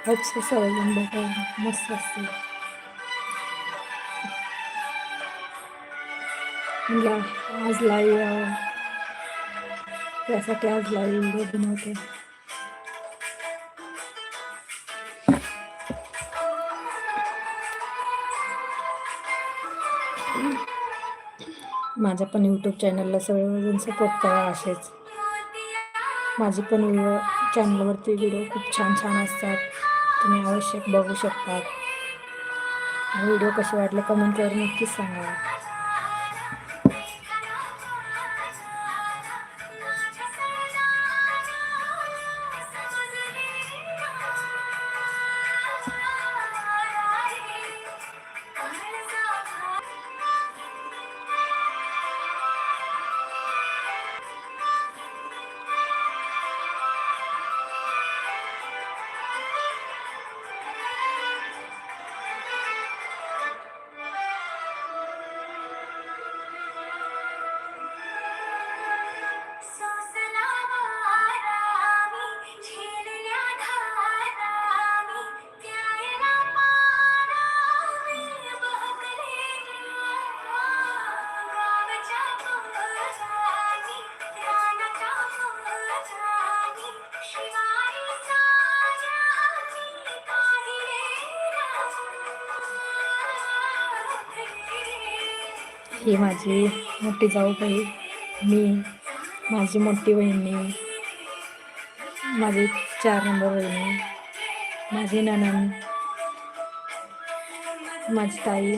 आजचं सवलून मस्त असते म्हणलं आज लाईव्ह त्यासाठी आज लाईव्ह व्हिडिओ बनवते माझ्या पण यूट्यूब चॅनलला सगळेजण सपोर्ट करा असेच माझे पण व्हिडिओ चॅनलवरती व्हिडिओ खूप छान छान असतात. तुम्ही आवश्यक बघू शकतात व्हिडिओ कसे वाटले कमेंटवर नक्कीच सांगा. ही माझी मोठी जाऊबाई मी माझी मोठी बहिणी माझी चार नंबर बहिणी माझी ननन माझी ताई.